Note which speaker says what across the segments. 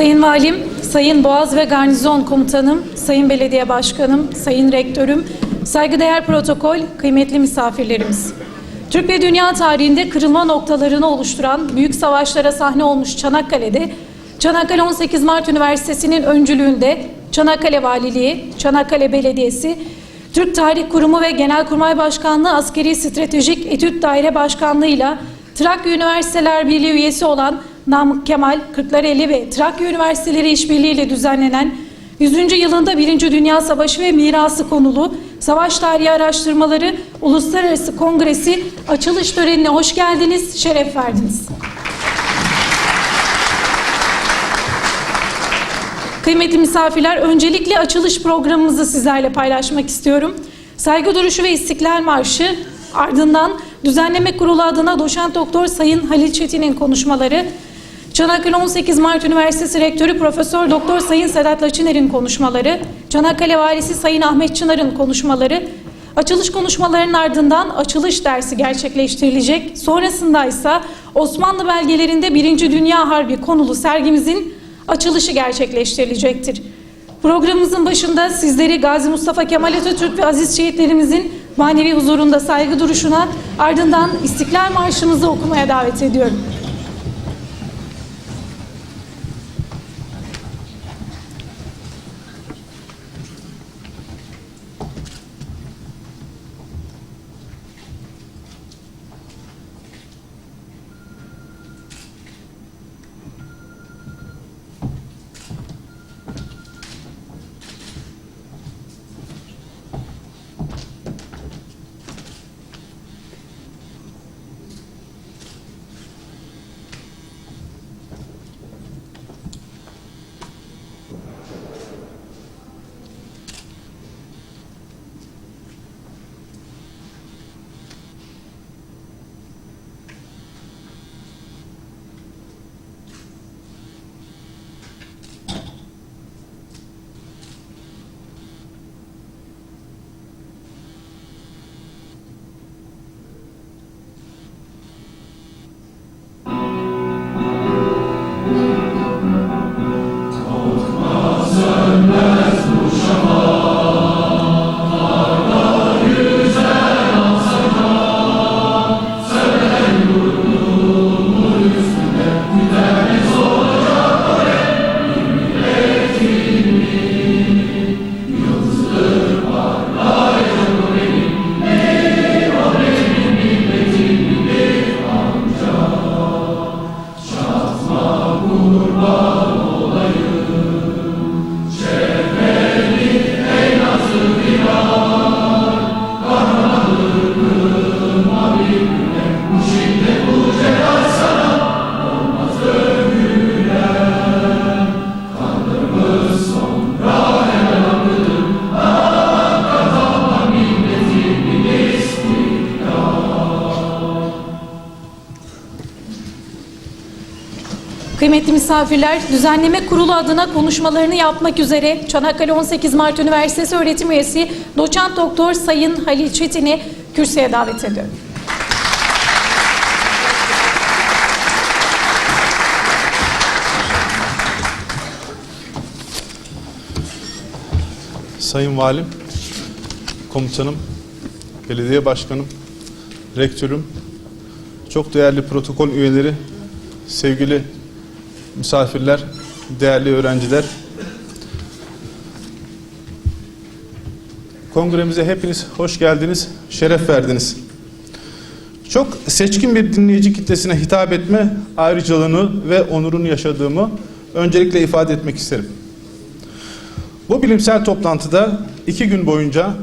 Speaker 1: Sayın Valim, Sayın Boğaz ve Garnizon Komutanım, Sayın Belediye Başkanım, Sayın Rektörüm, saygıdeğer protokol, kıymetli misafirlerimiz. Türk ve dünya tarihinde kırılma noktalarını oluşturan büyük savaşlara sahne olmuş Çanakkale'de, Çanakkale 18 Mart Üniversitesi'nin öncülüğünde Çanakkale Valiliği, Çanakkale Belediyesi, Türk Tarih Kurumu ve Genelkurmay Başkanlığı Askeri Stratejik Etüt Daire Başkanlığı'yla Trakya Üniversiteler Birliği üyesi olan Namık Kemal, Kırklareli ve Trakya Üniversiteleri işbirliğiyle düzenlenen 100. yılında Birinci Dünya Savaşı ve mirası konulu Savaş Tarihi Araştırmaları Uluslararası Kongresi açılış törenine hoş geldiniz, şeref verdiniz. Kıymetli misafirler, öncelikle açılış programımızı sizlerle paylaşmak istiyorum. Saygı duruşu ve İstiklal Marşı, ardından düzenleme kurulu adına doçent doktor Sayın Halil Çetin'in konuşmaları, Çanakkale 18 Mart Üniversitesi Rektörü Profesör Doktor Sayın Sedat Laçiner'in konuşmaları, Çanakkale Valisi Sayın Ahmet Çınar'ın konuşmaları, açılış konuşmalarının ardından açılış dersi gerçekleştirilecek. Sonrasında ise Osmanlı belgelerinde Birinci Dünya Harbi konulu sergimizin açılışı gerçekleştirilecektir. Programımızın başında sizleri Gazi Mustafa Kemal Atatürk ve aziz şehitlerimizin manevi huzurunda saygı duruşuna ardından İstiklal Marşımızı okumaya davet ediyorum. Kıymetli misafirler, düzenleme kurulu adına konuşmalarını yapmak üzere Çanakkale 18 Mart Üniversitesi öğretim üyesi doçent doktor Sayın Halil Çetin'i kürsüye davet ediyorum.
Speaker 2: Sayın Valim, Komutanım, Belediye Başkanım, Rektörüm, çok değerli protokol üyeleri, sevgili misafirler, değerli öğrenciler. Kongremize hepiniz hoş geldiniz, şeref verdiniz. Çok seçkin bir dinleyici kitlesine hitap etme ayrıcalığını ve onurunu yaşadığımı öncelikle ifade etmek isterim. Bu bilimsel toplantıda iki gün boyunca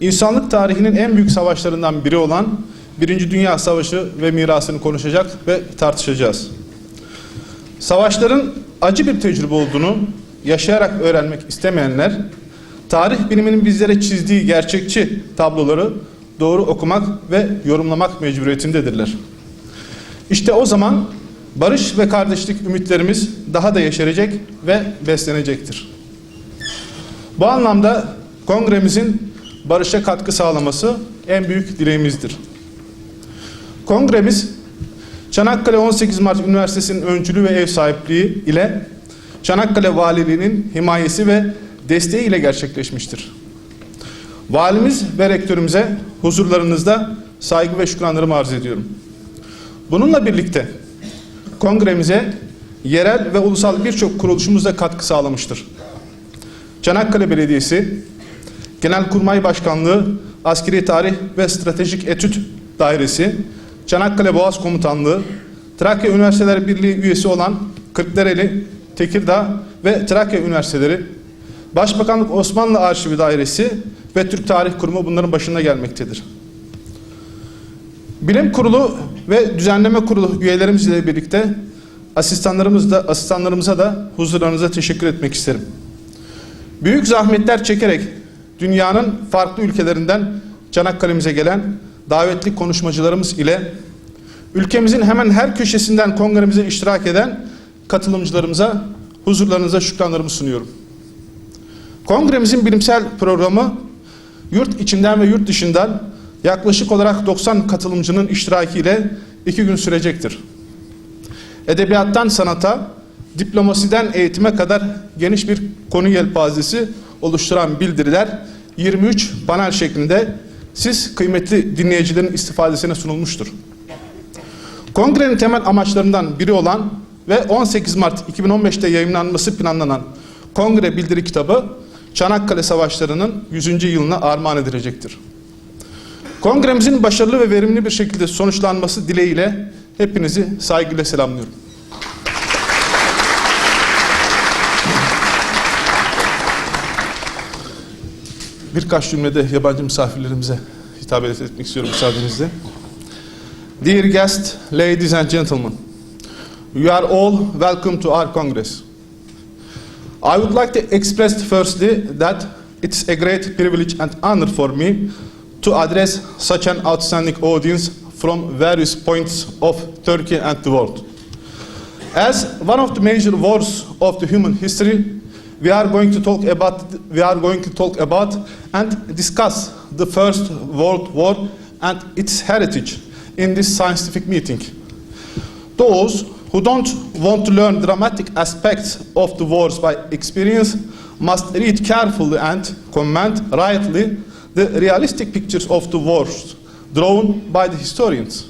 Speaker 2: insanlık tarihinin en büyük savaşlarından biri olan Birinci Dünya Savaşı ve mirasını konuşacak ve tartışacağız. Savaşların acı bir tecrübe olduğunu yaşayarak öğrenmek istemeyenler, tarih biliminin bizlere çizdiği gerçekçi tabloları doğru okumak ve yorumlamak mecburiyetindedirler. İşte o zaman barış ve kardeşlik ümitlerimiz daha da yeşerecek ve beslenecektir. Bu anlamda kongremizin barışa katkı sağlaması en büyük dileğimizdir. Kongremiz Çanakkale 18 Mart Üniversitesi'nin öncülüğü ve ev sahipliği ile Çanakkale Valiliği'nin himayesi ve desteğiyle gerçekleşmiştir. Valimiz ve rektörümüze huzurlarınızda saygı ve şükranlarımı arz ediyorum. Bununla birlikte kongremize yerel ve ulusal birçok kuruluşumuz da katkı sağlamıştır. Çanakkale Belediyesi, Genelkurmay Başkanlığı, Askeri Tarih ve Stratejik Etüt Dairesi, Çanakkale Boğaz Komutanlığı, Trakya Üniversiteler Birliği üyesi olan Kırklareli, Tekirdağ ve Trakya Üniversiteleri, Başbakanlık Osmanlı Arşivi Dairesi ve Türk Tarih Kurumu bunların başında gelmektedir. Bilim Kurulu ve Düzenleme Kurulu üyelerimizle birlikte asistanlarımız da, asistanlarımıza da huzurlarınıza teşekkür etmek isterim. Büyük zahmetler çekerek dünyanın farklı ülkelerinden Çanakkale'mize gelen davetli konuşmacılarımız ile ülkemizin hemen her köşesinden kongremize iştirak eden katılımcılarımıza huzurlarınıza şükranlarımı sunuyorum. Kongremizin bilimsel programı yurt içinden ve yurt dışından yaklaşık olarak 90 katılımcının iştirakiyle iki gün sürecektir. Edebiyattan sanata, diplomasiden eğitime kadar geniş bir konu yelpazesi oluşturan bildiriler 23 panel şeklinde siz kıymetli dinleyicilerin istifadesine sunulmuştur. Kongrenin temel amaçlarından biri olan ve 18 Mart 2015'te yayınlanması planlanan Kongre Bildiri Kitabı Çanakkale Savaşları'nın 100. yılına armağan edilecektir. Kongremizin başarılı ve verimli bir şekilde sonuçlanması dileğiyle hepinizi saygıyla selamlıyorum. Birkaç cümlede yabancı misafirlerimize hitap etmek istiyorum müsaadenizle. Dear guests, ladies and gentlemen, you are all welcome to our Congress. I would like to express firstly that it's a great privilege and honor for me to address such an outstanding audience from various points of Turkey and the world. As one of the major wars of the human history, we are going to talk about we are going to talk about and discuss the First World War and its heritage in this scientific meeting. Those who don't want to learn dramatic aspects of the wars by experience must read carefully and comment rightly the realistic pictures of the wars drawn by the historians.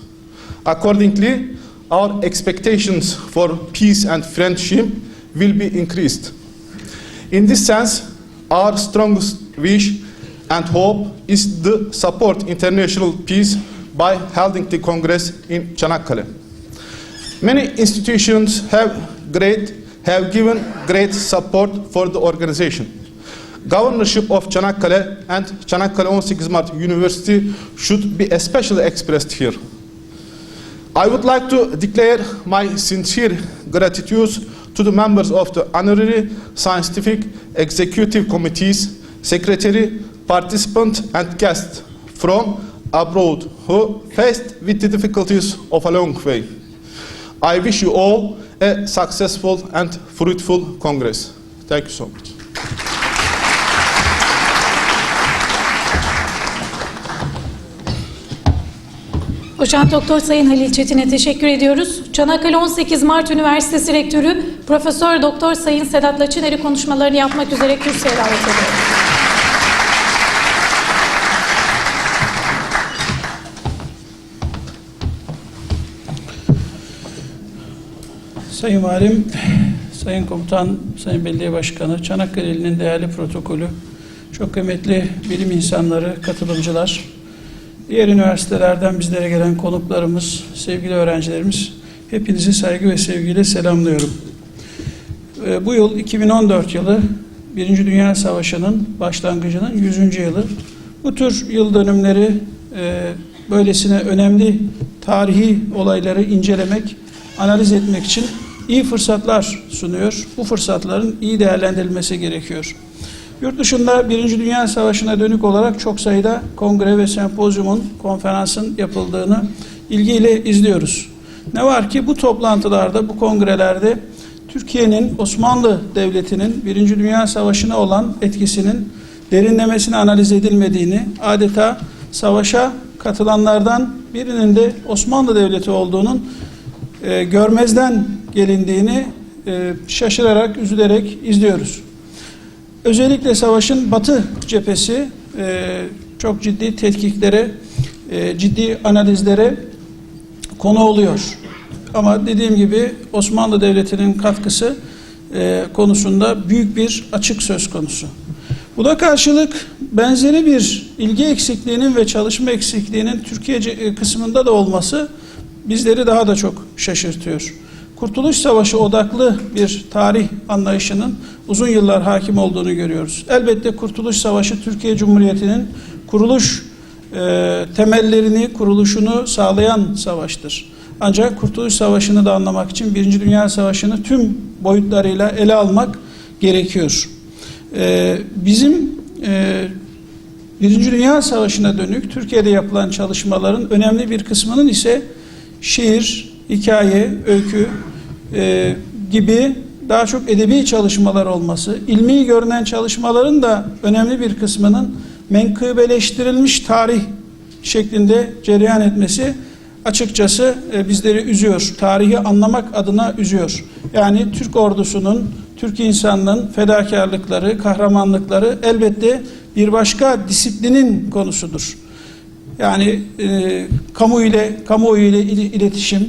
Speaker 2: Accordingly, our expectations for peace and friendship will be increased. In this sense, our strongest wish and hope is to support international peace by holding the Congress in Çanakkale. Many institutions have great have given great support for the organization. Governorship of Çanakkale and Çanakkale 18 Mart University should be especially expressed here. I would like to declare my sincere gratitude to the members of the honorary scientific executive committees, secretary, participant and guests from abroad who faced with the difficulties of a long way. I wish you all a successful and fruitful Congress. Thank you so much.
Speaker 1: Doçent Doktor Sayın Halil Çetin'e teşekkür ediyoruz. Çanakkale 18 Mart Üniversitesi Rektörü Profesör Doktor Sayın Sedat Laçiner'i konuşmalarını yapmak üzere kürsüye davet ediyorum.
Speaker 3: Sayın Valim, Sayın Komutan, Sayın Belediye Başkanı, Çanakkale'nin değerli protokolü, çok kıymetli bilim insanları, katılımcılar, diğer üniversitelerden bizlere gelen konuklarımız, sevgili öğrencilerimiz, hepinizi saygı ve sevgiyle selamlıyorum. Ee, Bu yıl 2014 yılı, Birinci Dünya Savaşı'nın başlangıcının 100. yılı. Bu tür yıl dönümleri e, böylesine önemli tarihi olayları incelemek, analiz etmek için iyi fırsatlar sunuyor. Bu fırsatların iyi değerlendirilmesi gerekiyor. Yurt dışında Birinci Dünya Savaşı'na dönük olarak çok sayıda kongre ve sempozyumun, konferansın yapıldığını ilgiyle izliyoruz. Ne var ki bu toplantılarda, bu kongrelerde Türkiye'nin Osmanlı Devleti'nin Birinci Dünya Savaşı'na olan etkisinin derinlemesine analiz edilmediğini, adeta savaşa katılanlardan birinin de Osmanlı Devleti olduğunun e, görmezden gelindiğini e, şaşırarak, üzülerek izliyoruz. Özellikle savaşın batı cephesi e, çok ciddi tetkiklere, e, ciddi analizlere konu oluyor. Ama dediğim gibi Osmanlı Devleti'nin katkısı e, konusunda büyük bir açık söz konusu. Buna karşılık benzeri bir ilgi eksikliğinin ve çalışma eksikliğinin Türkiye e, kısmında da olması bizleri daha da çok şaşırtıyor. Kurtuluş Savaşı odaklı bir tarih anlayışının uzun yıllar hakim olduğunu görüyoruz. Elbette Kurtuluş Savaşı Türkiye Cumhuriyeti'nin kuruluş e, temellerini, kuruluşunu sağlayan savaştır. Ancak Kurtuluş Savaşı'nı da anlamak için Birinci Dünya Savaşı'nı tüm boyutlarıyla ele almak gerekiyor. E, bizim e, Birinci Dünya Savaşı'na dönük Türkiye'de yapılan çalışmaların önemli bir kısmının ise şiir, hikaye, öykü e, gibi daha çok edebi çalışmalar olması, ilmi görünen çalışmaların da önemli bir kısmının menkıbeleştirilmiş tarih şeklinde cereyan etmesi açıkçası e, bizleri üzüyor. Tarihi anlamak adına üzüyor. Yani Türk ordusunun, Türk insanının fedakarlıkları, kahramanlıkları elbette bir başka disiplinin konusudur. Yani e, kamu ile kamuoyu ile il- iletişim,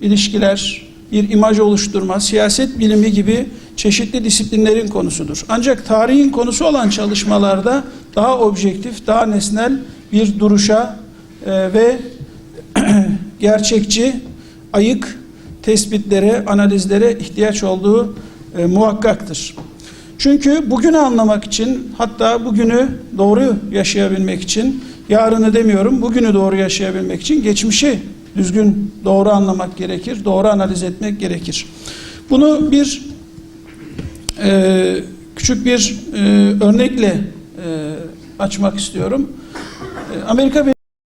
Speaker 3: ilişkiler, bir imaj oluşturma, siyaset bilimi gibi çeşitli disiplinlerin konusudur. Ancak tarihin konusu olan çalışmalarda daha objektif, daha nesnel bir duruşa e, ve gerçekçi, ayık tespitlere, analizlere ihtiyaç olduğu e, muhakkaktır. Çünkü bugünü anlamak için hatta bugünü doğru yaşayabilmek için yarını demiyorum bugünü doğru yaşayabilmek için geçmişi düzgün doğru anlamak gerekir, doğru analiz etmek gerekir. Bunu bir e, küçük bir e, örnekle e, açmak istiyorum. E, Amerika